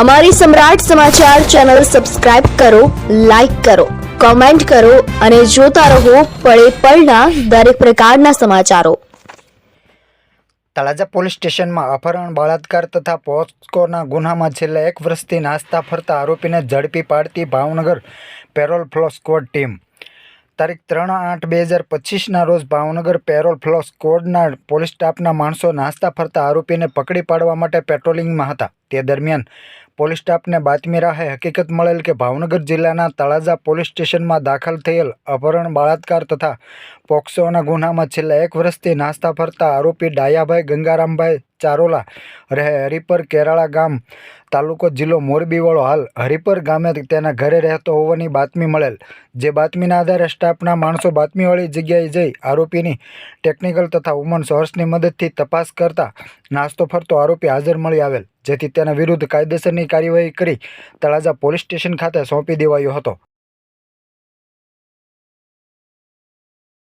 અમારી Samrat Samachar channel subscribe કરો, like કરો, કોમેન્ટ કરો અને જોતા રહો પળે પળના દરેક પ્રકારના સમાચારો. તળાજા પોલીસ સ્ટેશનમાં અપહરણ બળાત્કાર તથા પોસ્કોના ગુનામાં છેલ્લા એક વર્ષથી નાસ્તા ફરતા આરોપીને ઝડપી પાડતી Bhavnagar parole furlough squad team. તારીખ ત્રણ આઠ બે હજાર પચીસના રોજ ભાવનગર પેરોલ ફ્લો સ્ક્વોડના પોલીસ સ્ટાફના માણસો નાસ્તા ફરતા આરોપીને પકડી પાડવા માટે પેટ્રોલિંગમાં હતા. તે દરમિયાન પોલીસ સ્ટાફને બાતમી રાહે હકીકત મળેલ કે ભાવનગર જિલ્લાના તળાજા પોલીસ સ્ટેશનમાં દાખલ થયેલ અપહરણ બળાત્કાર તથા પોક્સોના ગુનામાં છેલ્લા એક વર્ષથી નાસ્તા ફરતા આરોપી ડાયાભાઈ ગંગારામભાઈ ચારોલા રહે હરિપર કેરાળા ગામ તાલુકો જિલ્લો મોરબીવાળો હાલ હરિપર ગામે તેના ઘરે રહેતો હોવાની બાતમી મળેલ. જે બાતમીના આધારે સ્ટાફના માણસો બાતમીવાળી જગ્યાએ જઈ આરોપીની ટેકનિકલ તથા વુમન સોર્સની મદદથી તપાસ કરતા નાસ્તો ફરતો આરોપી હાજર મળી આવેલ, જેથી તેના વિરુદ્ધ કાયદેસરની કાર્યવાહી કરી તળાજા પોલીસ સ્ટેશન ખાતે સોંપી દેવાયો હતો.